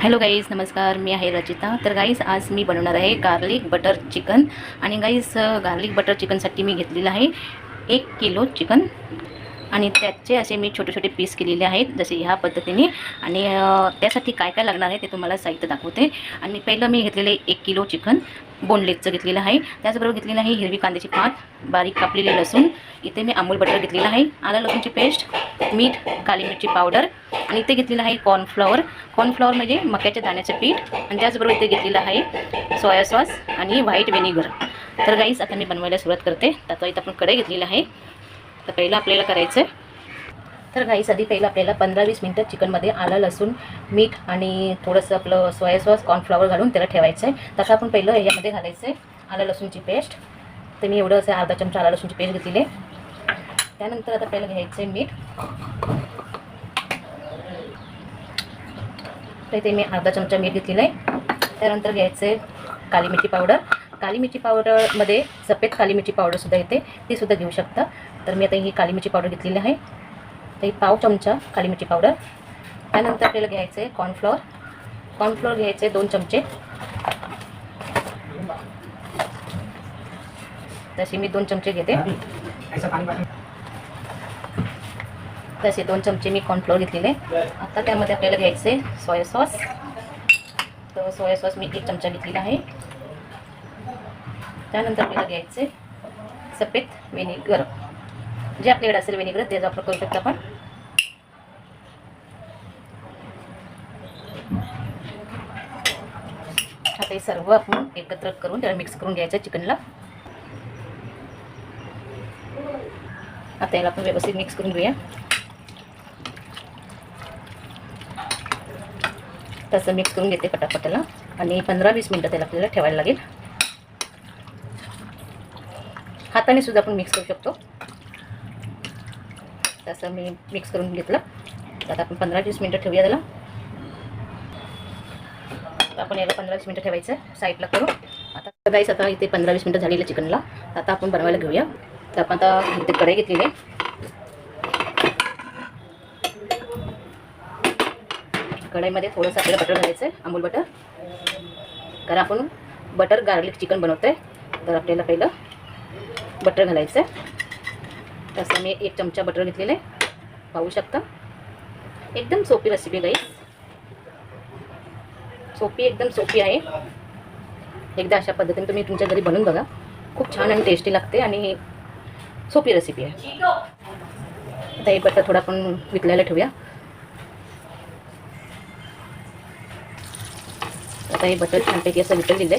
Hello guys नमस्कार मी आहे रचिता. तर गाईज आज मी बनवणार आहे गार्लिक बटर चिकन आणि गाईज गार्लिक बटर चिकनसाठी मी घेतलेलं आहे एक किलो चिकन आणि त्याचे असे मी छोटे छोटे पीस केलेले आहेत जसे ह्या पद्धतीने. आणि त्यासाठी काय काय लागणार आहे ते तुम्हाला साहित्य दाखवते. आणि पहिलं मी घेतलेले एक किलो चिकन बोनलेगचं घेतलेलं आहे. त्याचबरोबर घेतलेलं आहे हिरवी कांद्याची पात बारीक कापलेली लसूण. इथे मी अमूल बटर घेतलेलं आहे. आलं लसूणची पेस्ट मीठ काली मिरची पावडर. आणि इथे घेतलेलं आहे कॉर्नफ्लॉवर कॉर्नफ्लॉवर म्हणजे मक्याच्या दाण्याचं पीठ. आणि त्याचबरोबर इथे घेतलेलं आहे सोया सॉस आणि व्हाईट व्हिनेगर तर गाईस आता मी बनवायला सुरुवात करते. त्याचा इथं आपण कढई घेतलेलं आहे. तर पहिलं आपल्याला करायचं आहे तर गाईस आधी पहिलं आपल्याला पंधरा वीस मिनटं चिकनमध्ये आलं लसूण मीठ आणि थोडंसं आपलं सोया सॉस कॉर्नफ्लॉवर घालून त्याला ठेवायचं आहे तसं आपण पहिलं याच्यामध्ये घालायचं आहे आलं लसूणची पेस्ट. तर मी एवढं असं अर्धा चमचा आलं लसूणची पेस्ट घेतली आहे. त्यानंतर आता पहिलं घ्यायचं आहे मीठ. तर ते मी अर्धा चमचा मीठ घेतलेलं आहे. त्यानंतर घ्यायचं आहे काली मिरची पावडर. काली मिरची पावडरमध्ये सफेद काली मिरची पावडरसुद्धा येते ती सुद्धा घेऊ शकता. तर मी आता ही काली मिरची पावडर घेतलेली आहे. तर ही पाव चमचा काली मिरची पावडर. त्यानंतर आपल्याला घ्यायचं आहे कॉर्नफ्लॉवर कॉर्नफ्लॉवर घ्यायचे आहे दोन चमचे. तसे मी दोन चमचे घेते. तसे दोन चमचे मी कॉर्नफ्लॉवर घेतलेले. आता त्यामध्ये आपल्याला घ्यायचं आहे सोया सॉस तर सोया सॉस मी एक चमचा घेतलेला आहे. त्यानंतर आपल्याला घ्यायचे सफेद विनेगर जे आपल्याकडे असेल विनेगर त्याचा वापर करू शकतो आपण. आता हे सर्व आपण एकत्र करून त्याला मिक्स करून घ्यायचं चिकनला. आता याला आपण व्यवस्थित मिक्स करून घेऊया. तसं मिक्स करून घेते पटापटाला. आणि पंधरा वीस मिनटं त्याला आपल्याला ठेवायला लागेल. हाताने सुद्धा आपण मिक्स करू शकतो. तसं मी मिक्स करून घेतलं. तर आता आपण पंधरा वीस मिनटं ठेवूया त्याला. तर आपण याला पंधरा वीस मिनटं ठेवायचं साईडला करू. आता गाईस आता इथे पंधरा वीस मिनटं झालेलं चिकनला. तर आता आपण बनवायला घेऊया. तर आपण आता इथे कढई घेतलेली आहे. कढईमध्ये थोडंसं आपल्याला बटर घालायचं आहे. अमूल बटर कारण आपण बटर गार्लिक चिकन बनवतो आहे तर आपल्याला पहिलं बटर घालायचं आहे. तसं मी एक चमचा बटर घेतलेलं आहे. पाहू शकता. एकदम सोपी रेसिपी गाईस सोपी एकदम सोपी आहे. एकदा अशा पद्धतीने तुम्ही तुमच्या घरी बनवून बघा. खूप छान आणि टेस्टी लागते आणि सोपी रेसिपी आहे. आता हे बटर थोडं आपण विकलायला ठेवूया. आता हे बटर छानपैकी असं विकलं आहे.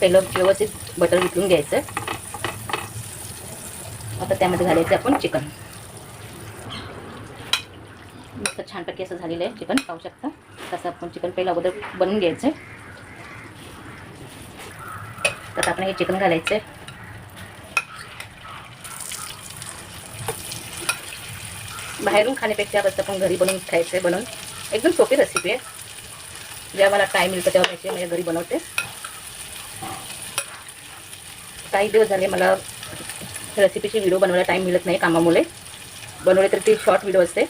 पहिलं व्यवस्थित बटर विकून घ्यायचं आहे. आता त्यामध्ये घालायचं आपण चिकन. मस्त छानपैकी असं झालेलं आहे चिकन पाहू शकता. तसं आपण चिकन पहिलं अगोदर बनवून घ्यायचं आहे तर आपण हे चिकन घालायचं आहे बाहेरून खाण्यापेक्षा बस आपण घरी बनवून खायचं आहे बनवून. एकदम सोपी रेसिपी आहे. जेव्हा मला टाईम मिळतो तेव्हा त्याचे माझ्या घरी बनवते. काही दिवस झाले मला रेसिपीचे व्हिडिओ बनवायला टाईम मिळत नाही कामामुळे. बनवले तर ती शॉर्ट व्हिडिओ असते.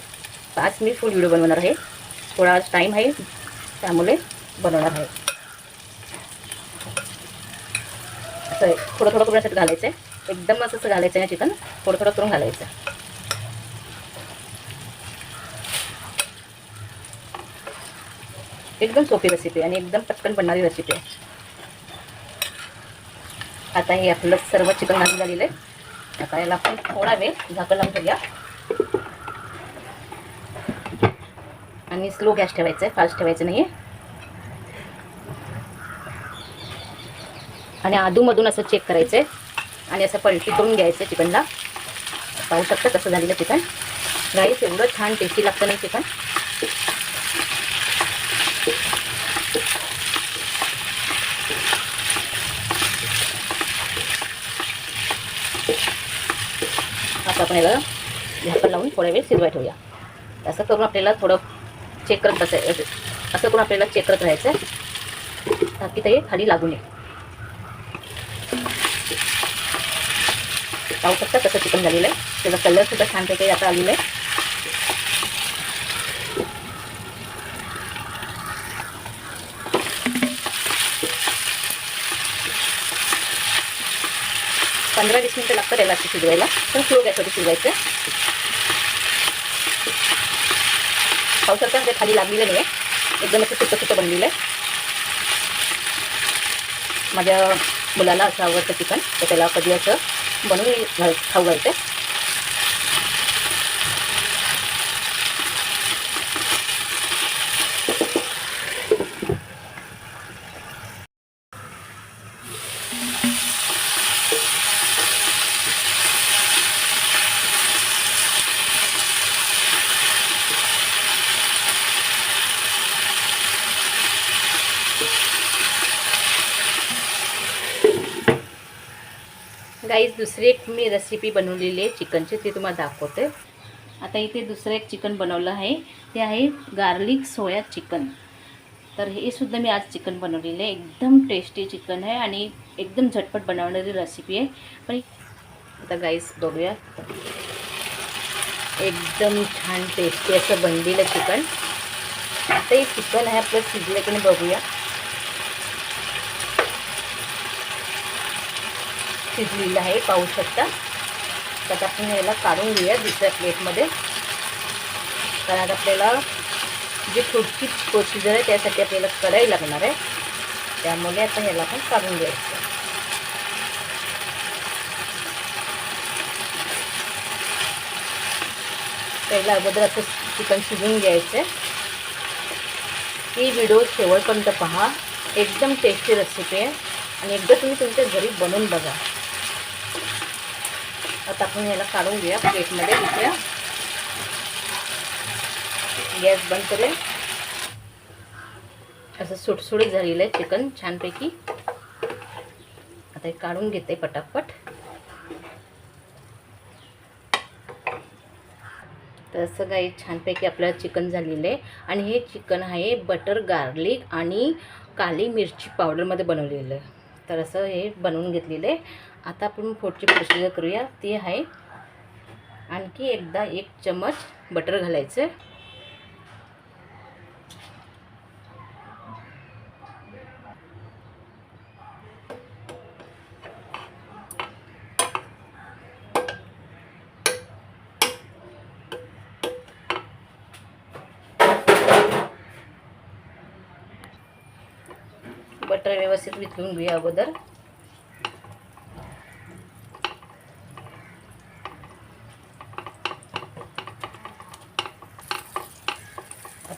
आज मी फुल व्हिडिओ बनवणार आहे. थोडा आज टाईम आहे त्यामुळे बनवणार आहे. असं आहे. थोडं थोडं करून असं घालायचं आहे. एकदम असं घालायचं आहे चिकन थोडं थोडं करून घालायचं एकदम सोपी रेसिपी आणि एकदम पटकन बनणारी रेसिपी आहे. आता हे आपलं सर्व चिकन घालून झालेलं आहे. आता याला आपण थोडा वेळ झाकण लावून ठेवूया. आणि स्लो गॅस ठेवायचा आहे फास्ट ठेवायचं नाही आणि अधूमधून असं चेक करायचं आहे आणि असं पलटी करून घ्यायचं चिकनला. पाहू शकता कसं झालेलं चिकन. राईस एवढं छान टेस्टी लागतं नाही चिकन. आता आपण याला झाकण लावून थोड्या वेळ शिजवाय ठेवूया. असं करून आपल्याला थोडं चेक करत बसायचं असं करून आपल्याला चेक करत राहायचं आहे. ताकी ते खाली लागू नये. पाहू शकता कसं चिकन झालेलं आहे. त्याचा कलरसुद्धा छानपैकी आता आलेलं आहे. पंधरा वीस मिनटं लागतं याला असं शिजवायला. पण स्लो गॅसवरती शिजवायचं. पाहू पण ते खाली लागलेलं नाही आहे एकदम असं सुटं सुटं बनलेलं आहे. माझ्या मुलाला असं आवडतं चिकन. तर त्याला कधी असं बनवून घाल खाऊ घालते. गाईज दुसरी एक मी रेसिपी बनवलेली आहे चिकनची ती तुम्हाला दाखवते. आता इथे दुसरं एक चिकन बनवलं आहे. ते आहे गार्लिक सोया चिकन तर हे सुद्धा मी आज चिकन बनवलेलं आहे. एकदम टेस्टी चिकन आहे आणि एकदम झटपट बनवणारी रेसिपी आहे. पण आता गाईस बघूया. एकदम छान टेस्टी असं बनलेलं चिकन आता हे चिकन आहे आपलं शिजलं की बघूया. शिजलेलं आहे पाहू शकता. तर आपण याला काढून घेऊया दुसऱ्या प्लेटमध्ये. कारण आता आपल्याला जी पुढची प्रोसिजर आहे त्यासाठी आपल्याला कढाई लागणार आहे. त्यामुळे आता ह्याला आपण काढून घ्यायचं. पहिला अगोदर असं चिकन शिजून घ्यायचं ही व्हिडिओ शेवटपर्यंत पहा. एकदम टेस्टी रेसिपी आहे. आणि एकदा तुम्ही तुमच्या घरी बनवून बघा. आता आपण याला काढून घेऊया प्लेटमध्ये दुसऱ्या गॅस बंद करेल असं सुटसुटीत झालेलं आहे चिकन छानपैकी. आता हे काढून घेते पटापट. तर असं काही छानपैकी आपल्याला चिकन झालेलं आहे. आणि हे चिकन आहे बटर गार्लिक आणि काली मिरची पावडरमध्ये बनवलेलं आहे. तर असं हे बनवून घेतलेलं आहे. आता आपण फोडची प्रोसिजर करूया. ती आहे आणखी एकदा एक चमच बटर घालायचं. बटर व्यवस्थित वितळून घेऊया अगोदर.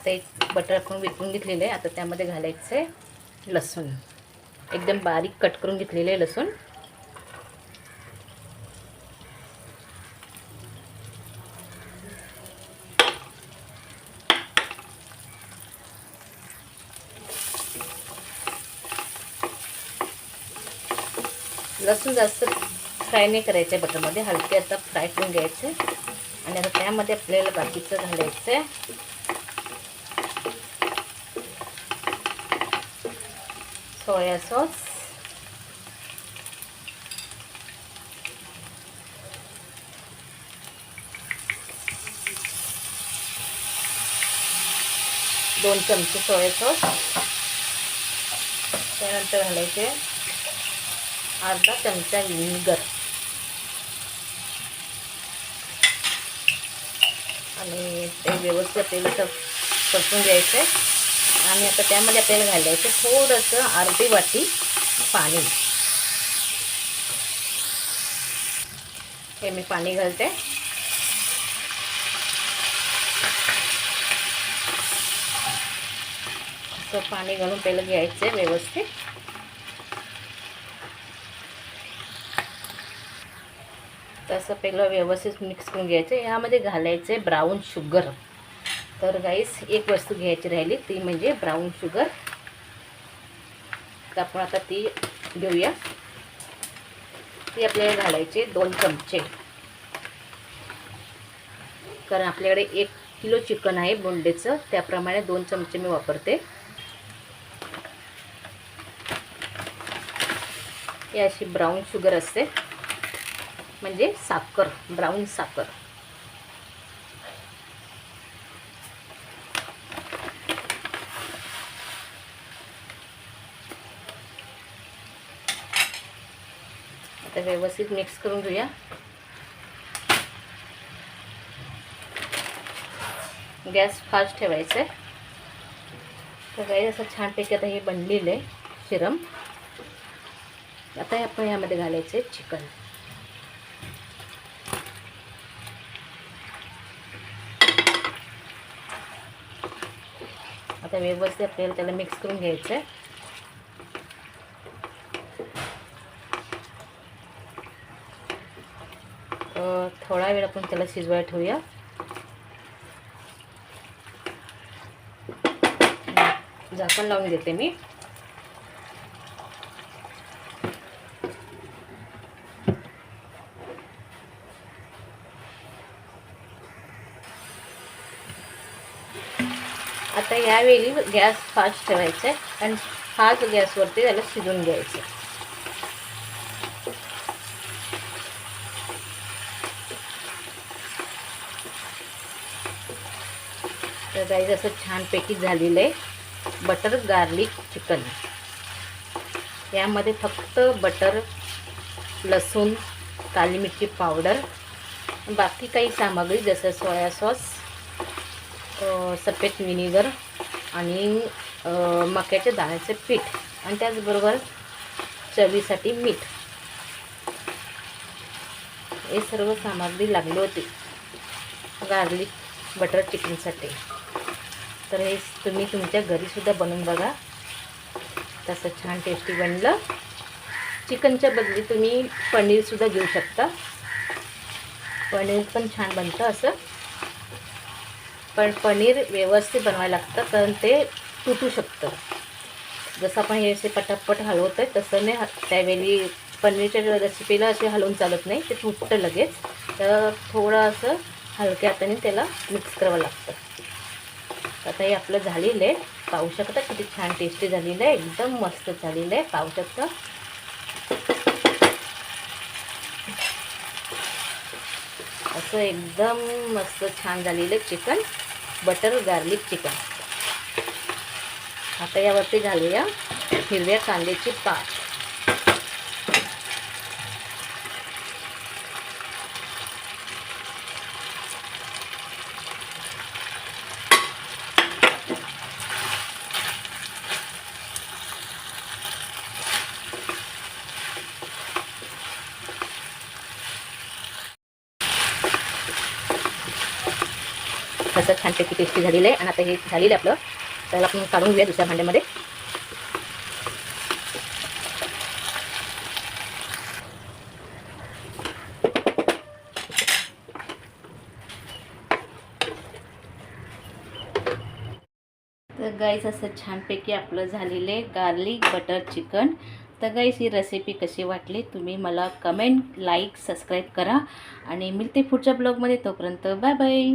आता एक बटर आपण विकून घेतलेलं आहे आता त्यामध्ये घालायचं आहे लसूण. एकदम बारीक कट करून घेतलेलं आहे लसूण. लसूण जास्त फ्राय नाही करायचं आहे बटरमध्ये हलके आता फ्राय करून घ्यायचे. आणि आता त्यामध्ये आपल्याला बाकीचं घालायचं आहे सोया सॉस. दोन चमचे सोया सॉस. त्यानंतर घालायचे अर्धा चमचा विनेगर. आणि ते व्यवस्थित तेल असं परतून घ्यायचं आहे आणि आता त्यामध्ये आपल्याला घालायचं थोडंसं अर्धी वाटी पाणी. हे मी पाणी घालते. असं पाणी घालून पहिलं घ्यायचं आहे व्यवस्थित. तसं पहिलं व्यवस्थित मिक्स करून घ्यायचं यामध्ये घालायचं आहे ब्राऊन शुगर तर गाईस एक वस्तू घ्यायची राहिली ती म्हणजे ब्राऊन शुगर तर आपण आता ती घेऊया. ती आपल्याला घालायची दोन चमचे. कारण आपल्याकडे एक किलो चिकन आहे बोंडेचं त्याप्रमाणे दोन चमचे मी वापरते. ही अशी ब्राऊन शुगर असते. म्हणजे साखर ब्राऊन साखर. आता व्यवस्थित मिक्स करून घेऊया. गॅस फास्ट ठेवायचा आहे. तर काही असं छानपैकी आता हे बनलेलं आहे शिरम. आता आपण ह्यामध्ये घालायचं आहे चिकन. आता व्यवस्थित आपल्याला त्याला मिक्स करून घ्यायचं आहे. थोडा वेळ आपण त्याला शिजवायला ठेवूया. झाकण लावून देते मी. आता यावेळी गॅस फास्ट ठेवायचा आहे आणि फास्ट गॅसवरती त्याला शिजून घ्यायचं तर काही असं छानपैकी झालेलं आहे. Butter garlic chicken. यामध्ये फक्त बटर लसूण काली मिरची पावडर बाकी काही सामग्री जसं सोया सॉस सफेद विनेगर आणि मक्याच्या दाण्याचं पीठ आणि त्याचबरोबर चवीसाठी मीठ. हे सर्व सामग्री लागली होती. गार्लिक बटर चिकनसाठी. तर हे तुम्ही तुमच्या घरीसुद्धा बनवून बघा. तसं छान टेस्टी बनलं. चिकनच्या बदली तुम्ही पनीरसुद्धा घेऊ शकता. पनीर पण छान बनतं असं. पण पनीर व्यवस्थित बनवायला लागतं कारण ते तुटू शकतं. जसं आपण हे असे पटापट हलवत आहे तसं नाही ह- त्यावेळी पनीरच्या रेसिपीला असे हलवून चालत नाही ते तुटतं लगेच. तर थोडं असं हलक्या हाताने त्याला मिक्स करावं लागतं. आता हे आपलं झालेलं आहे. पाहू शकता किती छान टेस्टी झालेलं आहे. एकदम मस्त झालेलं आहे. पाहू शकता. असं एकदम मस्त छान झालेलं चिकन. बटर गार्लिक चिकन आता यावरती घालूया हिरव्या कांद्याची पात. तसं छानपैकी टेस्टी झालेली आहे. आणि आता हे झालेलं आहे आपलं. त्याला आपण काढून घेऊया दुसऱ्या भांड्यामध्ये. तर गाईस असं छानपैकी आपलं झालेलं आहे गार्लिक बटर चिकन तर गाईस ही रेसिपी कशी वाटली तुम्ही मला कमेंट लाईक सबस्क्राईब करा. आणि मिळते पुढच्या ब्लॉगमध्ये तोपर्यंत बाय बाय